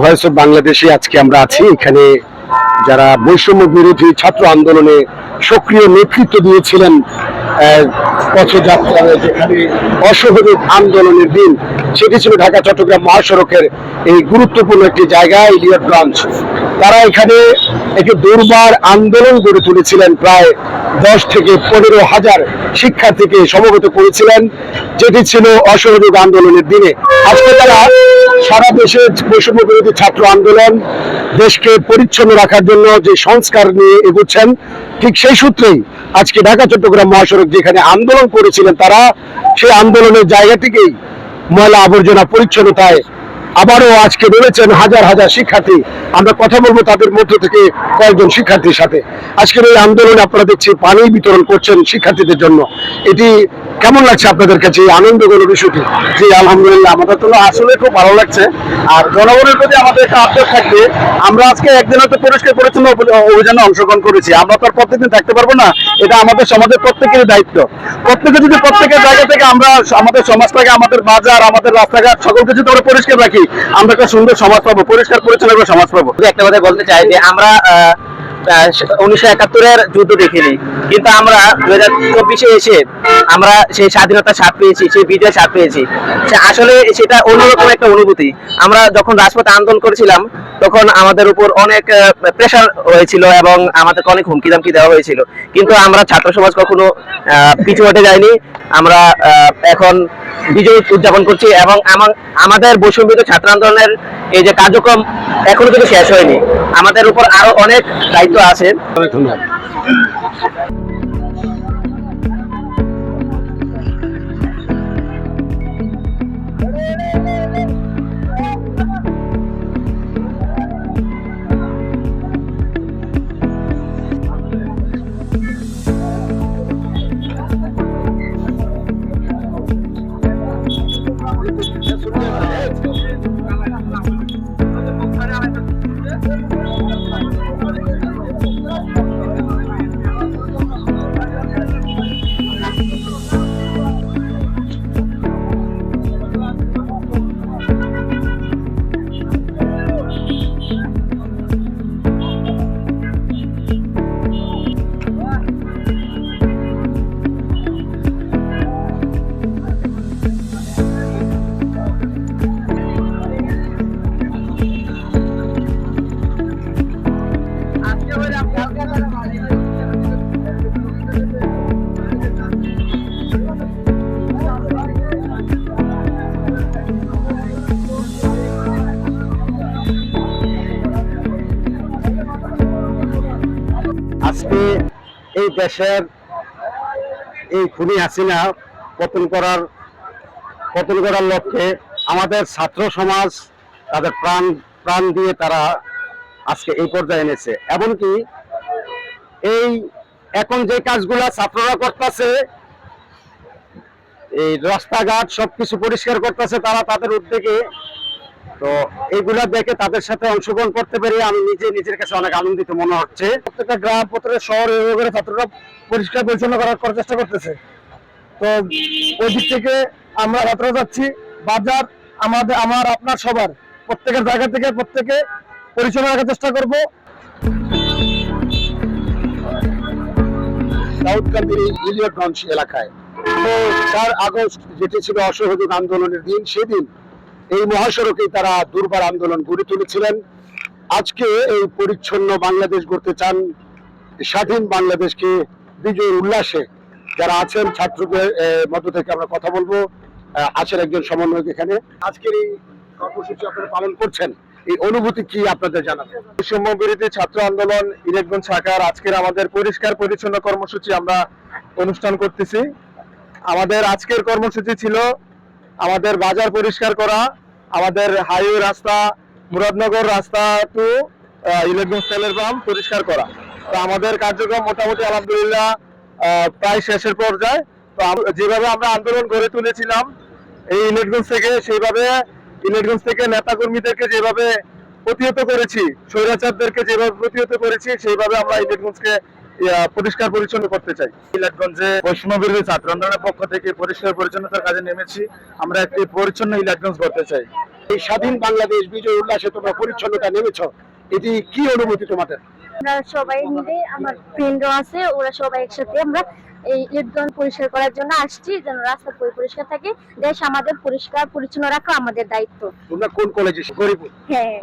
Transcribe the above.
Voice of বাংলাদেশে আজকে আমরা আছি। এখানে যারা বৈষম্য বিরোধী ছাত্র আন্দোলনে সক্রিয় নেতৃত্ব দিয়েছিলেন পথযাত্রা যেখানে অসহযোগ আন্দোলনের দিন, সেটি ছিল ঢাকা, চট্টগ্রাম মহাসড়কের এই গুরুত্বপূর্ণ একটি জায়গা, ইলিয়ট ব্রাঞ্চ। তারা এখানে একটি দুর্বার আন্দোলন গড়ে তুলেছিলেন, প্রায় দশ থেকে পনেরো হাজার শিক্ষার্থীকে সমবেত করেছিলেন, যেটি ছিল অসহযোগ আন্দোলনের দিনে। আজকে তারা সারা দেশে বৈষম্য বিরোধী ছাত্র আন্দোলন, দেশকে পরিচ্ছন্ন রাখার জন্য যে সংস্কার নিয়ে এগোচ্ছেন, ঠিক সেই সূত্রেই আজকে ঢাকা, চট্টগ্রাম মহাসড়ক যেখানে আন্দোলন করেছিলেন তারা, সেই আন্দোলনের জায়গাটিকেই ময়লা আবর্জনা পরিচ্ছন্নতায় আবারও আজকে নেমেছেন হাজার হাজার শিক্ষার্থী। আমরা কথা বলব তাদের মধ্য থেকে কয়েকজন শিক্ষার্থীর সাথে। আজকের এই আন্দোলনে আপনারা দেখছি পানি বিতরণ করছেন শিক্ষার্থীদের জন্য। এটি কেমন লাগছে আপনাদের কাছে? এই আনন্দগুলো বিষয়টি? জি, আলহামদুলিল্লাহ, আমাদের তো আসলে খুব ভালো লাগছে। আর জনগণের প্রতি আমাদের একটা আবদার থাকবে। আমরা আজকে একদিনের তো পরিষ্কার পরিচ্ছন্ন অভি- অভিযানে অংশগ্রহণ করেছি। আমরা তো আর প্রত্যেকদিন থাকতে পারব না। এটা আমাদের সমাজের প্রত্যেকেরই দায়িত্ব। প্রত্যেকে যদি প্রত্যেকের জায়গা থেকে আমরা আমাদের সমাজটাকে, আমাদের বাজার, আমাদের রাস্তাঘাট সকল কিছু আমরা পরিষ্কার রাখি আমরা একটা সুন্দর সমাজ পাবো, পরিষ্কার পরিচ্ছন্ন সমাজ পাবো। একটা কথা বলতে চাই যে আমরা একাত্তরের যুদ্ধ দেখিনি। কিন্তু আমরা দু হাজার চব্বিশে এসে আমরা সেই স্বাধীনতার স্বাদ পেয়েছি, সেই স্বাদ পেয়েছি। আসলে সেটা অন্যরকম একটা অনুভূতি। আমরা যখন রাজপথে আন্দোলন করেছিলাম, তখন আমাদের উপর অনেক প্রেশার হয়েছিল এবং আমাদেরকে অনেক হুমকি দামকি দেওয়া হয়েছিল। কিন্তু আমরা ছাত্র সমাজ কখনো পিছু হটে যাইনি। আমরা এখন বিজয় উদযাপন করছি এবং আমাদের বৈষম্যিত ছাত্র আন্দোলনের এই যে কার্যক্রম এখনও কিন্তু শেষ হয়নি। আমাদের উপর আরও অনেক দায়িত্ব আছে অনেক আজকে এই দেশের এই খুনি হাসিনা পতন করার পতন করার লক্ষ্যে আমাদের ছাত্র সমাজ তাদের প্রাণ প্রাণ দিয়ে তারা আজকে এই পর্যায়ে এনেছে। এমনকি এই এখন যে কাজগুলা ছাত্ররা করতেছে, এই রাস্তাঘাট সবকিছু পরিষ্কার করতেছে, তারা তাদের উদ্যোগে তো এইগুলা দেখে তাদের সাথে অংশগ্রহণ করতে পেরে আমি নিজে, নিজের কাছে অনেক আনন্দিত মনে হচ্ছে। প্রত্যেকটা গ্রাম, প্রত্যেকটা শহর এভাবে ছাত্ররা পরিষ্কার পরিচ্ছন্ন করার চেষ্টা করতেছে। তো ওই দিক থেকে আমরা ছাত্ররা যাচ্ছি। বাজার আমাদের আমার, আপনার সবার। প্রত্যেকের জায়গা থেকে প্রত্যেকে পরিচ্ছন্ন রাখার চেষ্টা করব। এলাকায়। তো চার আগস্ট, যেটি ছিল অসহযোগ আন্দোলনের দিন, সেদিন এই মহাসড়কেই তারা দুর্বার আন্দোলন গড়ে তুলেছিলেন। আজকে এই পরিচ্ছন্ন বাংলাদেশ গড়তে চান স্বাধীন বাংলাদেশকে বিজয় উল্লাসে। যারা আছেন ছাত্রদের মধ্য থেকে আমরা কথা বলব। আছেন একজন সমন্বয়ক এখানে। আজকের এই কর্মসূচি আপনারা পালন করছেন। এই অনুভূতি কি আপনাদের জানাবেন? বৈষম্য বিরোধী ছাত্র আন্দোলন ইলেকট্রন শাখার আজকের আমাদের পরিষ্কার পরিচ্ছন্ন কর্মসূচি আমরা অনুষ্ঠান করতেছি। আমাদের আজকের কর্মসূচি ছিল আমাদের বাজার পরিষ্কার করা, আমাদের হাইওয়ে রাস্তা, মুরাদনগর রাস্তা টু ইলেকট্রন তেলের পাম্প পরিষ্কার করা। তো আমাদের কার্যক্রম মোটামুটি আলহামদুলিল্লাহ প্রায় শেষের পর্যায়ে। তো যেভাবে আমরা আন্দোলন গড়ে তুলেছিলাম, এই ইলেকট্রন থেকে সেইভাবে ইলেকট্রন থেকে নেতাকর্মীদেরকে যেভাবে প্রতিহত করেছি, স্বৈরাচারদেরকে যেভাবে প্রতিহত করেছি, সেইভাবে আমরা ইলেকট্রনসকে পরিষ্কার পরিচ্ছন্ন করতে চাই। ইলেকট্রনসে বৈষম্য বিরোধী ছাত্র আন্দোলনের পক্ষ থেকে পরিষ্কার পরিচ্ছন্নতার কাজে নেমেছি। আমরা একটি পরিচ্ছন্ন ইলেকট্রনস করতে চাই। এই স্বাধীন বাংলাদেশ বিজয় উল্লাসে তোমরা পরিচ্ছন্নতা নেমেছ। এটি কি অনুভূতি তোমাদের? আমরা সবাই মিলে আমার ফ্রেন্ডও আছে ওরা সবাই একসাথে আমরা এই ঈদগণ পরিষ্কার করার জন্য আসছি যেন রাস্তা পরিষ্কার থাকে। দেশ আমাদের পরিষ্কার পরিচ্ছন্ন রাখা আমাদের দায়িত্ব। তোমরা কোন কলেজে হ্যাঁ।